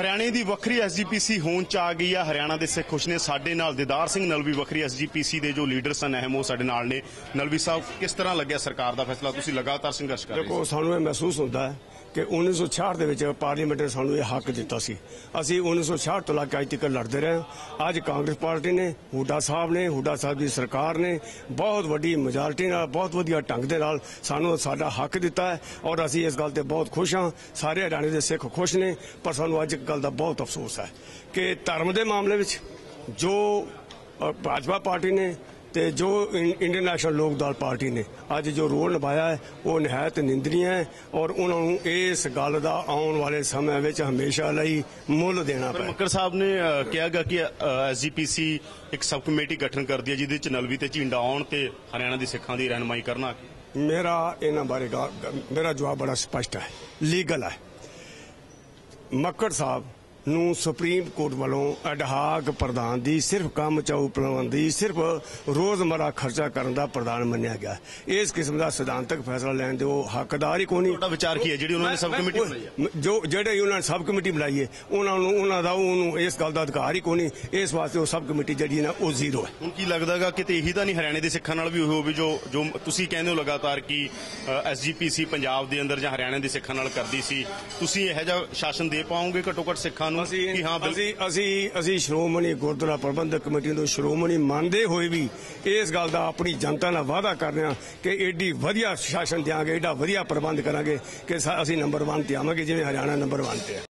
ਹਰਿਆਣੇ ਦੀ ਵੱਖਰੀ ਐਸਜੀਪੀਸੀ ਹੋਣ ਚ ਆ ਗਈ ਆ। ਹਰਿਆਣਾ ਦੇ ਸਿੱਖ ਖੁਸ਼ ਨੇ। ਸਾਡੇ ਨਾਲ ਦਿਦਾਰ ਸਿੰਘ ਨਲਵੀ ਵੱਖਰੀ ਐਸਜੀਪੀਸੀ ਦੇ ਜੋ ਲੀਡਰ ਸਨ ਅਹਿਮ ਉਹ ਸਾਡੇ ਨਾਲ ਨੇ। ਨਲਵੀ ਸਾਹਿਬ ਕਿਸ ਤਰ੍ਹਾਂ ਲੱਗਿਆ ਸਰਕਾਰ ਦਾ ਫੈਸਲਾ? ਤੁਸੀਂ ਲਗਾਤਾਰ ਸੰਘਰਸ਼ ਕਰ ਰਹੇ ਦੇਖੋ ਸਾਨੂੰ ਇਹ ਮਹਿਸੂਸ ਹੁੰਦਾ ਹੈ ਕਿ 1966 ਦੇ ਵਿੱਚ ਪਾਰਲੀਮੈਂਟ ਨੇ ਸਾਨੂੰ ਇਹ ਹੱਕ ਦਿੱਤਾ ਸੀ। ਅਸੀਂ 1966 ਤੋਂ ਲੈ ਕੇ ਅੱਜ ਤੱਕ ਲੜਦੇ ਰਹੇ ਅੱਜ ਕਾਂਗਰਸ ਪਾਰਟੀ ਨੇ, ਹੁੱਡਾ ਸਾਹਿਬ ਨੇ, ਹੁੱਡਾ ਸਾਹਿਬ ਦੀ ਸਰਕਾਰ ਨੇ ਬਹੁਤ ਵੱਡੀ ਮੈਜੋਰਟੀ ਨਾਲ, ਬਹੁਤ ਵਧੀਆ ਢੰਗ ਦੇ ਨਾਲ ਸਾਨੂੰ ਸਾਡਾ ਹੱਕ ਦਿੱਤਾ ਹੈ ਔਰ ਅਸੀਂ ਇਸ ਗੱਲ ਤੇ ਬਹੁਤ ਖੁਸ਼ ਹਾਂ। ਸਾਰੇ ਹਰਿਆਣੇ ਦੇ ਸਿੱਖ ਖੁਸ਼ ਨੇ, ਪਰ ਸਾਨੂੰ ਅੱਜ ਇੱਕ ਗੱਲ ਦਾ ਬਹੁਤ ਅਫਸੋਸ ਹੈ ਕਿ ਧਰਮ ਦੇ ਮਾਮਲੇ ਵਿੱਚ ਜੋ ਭਾਜਪਾ ਪਾਰਟੀ ਨੇ ਤੇ ਜੋ ਇੰਡੀਅਨ ਨੈਸ਼ਨਲ ਲੋਕ ਦਲ ਪਾਰਟੀ ਨੇ ਅੱਜ ਜੋ ਰੋਲ ਨਿਭਾਇਆ ਹੈ ਉਹ ਨਿਹਾਇਤ ਨਿੰਦਨੀय ਹੈ ਔਰ ਉਹਨਾਂ ਨੂੰ ਇਸ ਗੱਲ ਦਾ ਆਉਣ ਵਾਲੇ ਸਮੇਂ ਵਿੱਚ ਹਮੇਸ਼ਾ ਲਈ ਮੁੱਲ ਦੇਣਾ ਪਏ ਮੱਕਰ ਸਾਹਿਬ ਨੇ ਅ, ਕਿਹਾ ਗਾ ਕਿ ਐਸਜੀਪੀਸੀ ਇੱਕ ਸਬ ਕਮੇਟੀ ਗਠਨ ਕਰਦੀ ਹੈ ਜਿਹਦੇ ਚ ਨਲਵੀ ਤੇ ਝਿੰਡਾ ਆਉਣ ਤੇ ਹਰਿਆਣਾ ਦੇ ਸਿੱਖਾਂ ਦੀ ਰਹਿਨਮਾਈ ਕਰਨਾ ਮੇਰਾ ਇਹਨਾਂ ਬਾਰੇ ਮੇਰਾ ਜਵਾਬ ਬੜਾ ਸਪਸ਼ਟ ਹੈ ਲੀਗਲ ਹੈ। ਮੱਕੜ ਸਾਹਿਬ ਨੂੰ ਸੁਪਰੀਮ ਕੋਰਟ ਵੱਲੋਂ ਅਡਹਾਕ ਪ੍ਰਧਾਨ ਦੀ ਸਿਰਫ ਕੰਮ ਚਾਉ ਪ੍ਰਬੰਧੀ ਸਿਰਫ ਰੋਜ਼ਮਰਾ ਖਰਚਾ ਕਰਨ ਦਾ ਪ੍ਰਧਾਨ ਮੰਨਿਆ ਗਿਆ। ਇਸ ਕਿਸਮ ਦਾ ਸਿਧਾਂਤਕ ਫੈਸਲਾ ਲੈਣ ਦੇ ਉਹ ਹੱਕਦਾਰ ਹੀ ਕੋਈ ਨਹੀਂ। ਤੁਹਾਡਾ ਵਿਚਾਰ ਕੀ ਹੈ? ਜਿਹੜੀ ਉਹਨਾਂ ਨੇ ਸਬ ਕਮੇਟੀ ਬਣਾਈ ਹੈ। ਜੋ ਜਿਹੜੇ ਉਹਨਾਂ ਨੇ ਸਬ ਕਮੇਟੀ ਬਣਾਈ ਹੈ ਉਹਨਾਂ ਨੂੰ ਉਹਨਾਂ ਦਾ ਉਹਨੂੰ ਇਸ ਗੱਲ ਦਾ ਅਧਿਕਾਰ ਹੀ ਕੋਈ ਨਹੀਂ। ਇਸ ਵਾਸਤੇ ਉਹ ਸਬ ਕਮੇਟੀ ਜਿਹੜੀ ਨਾ ਉਹ ਜ਼ੀਰੋ ਹੈ। ਹੁਣ ਕੀ ਲੱਗਦਾਗਾ ਕਿਤੇ ਇਹੀ ਤਾਂ ਨਹੀਂ ਹਰਿਆਣੇ ਦੇ ਸਿੱਖਾਂ ਨਾਲ ਵੀ ਹੋਵੇ ਜੋ ਜੋ ਤੁਸੀਂ ਕਹਿੰਦੇ ਹੋ ਲਗਾਤਾਰ ਕਿ ਐਸਜੀਪੀਸੀ ਪੰਜਾਬ ਦੇ ਅੰਦਰ ਜਾਂ ਹਰਿਆਣੇ ਦੇ ਸਿੱਖਾਂ ਨਾਲ ਕਰਦੀ ਸੀ ਤੁਸੀਂ ਇਹੋ ਜਿਹਾ ਸ਼ਾਸਨ ਦੇ ਪਾਓਗੇ ਘੱਟੋ ਘੱਟ ਸਿੱਖਾਂ ਨੂੰ ਅਸੀਂ ਕਿ ਹਾਂ ਅਸੀਂ ਅਸੀਂ ਅਸੀਂ ਸ਼੍ਰੋਮਣੀ ਗੁਰਦੁਆਰਾ ਪ੍ਰਬੰਧਕ ਕਮੇਟੀ ਨੂੰ ਸ਼੍ਰੋਮਣੀ ਮੰਨਦੇ ਹੋਏ ਵੀ ਇਸ ਗੱਲ ਦਾ ਆਪਣੀ ਜਨਤਾ ਨਾਲ ਵਾਅਦਾ ਕਰ ਰਹੇ ਹਾਂ ਕਿ ਏਡੀ ਵਧੀਆ ਸ਼ਾਸਨ ਦਿਆਂਗੇ ਏਡਾ ਵਧੀਆ ਪ੍ਰਬੰਧ ਕਰਾਂਗੇ ਕਿ ਅਸੀਂ ਨੰਬਰ 1 ਤੇ ਆਵਾਂਗੇ ਜਿਵੇਂ ਹਰਿਆਣਾ ਨੰਬਰ 1 ਤੇ ਹੈ।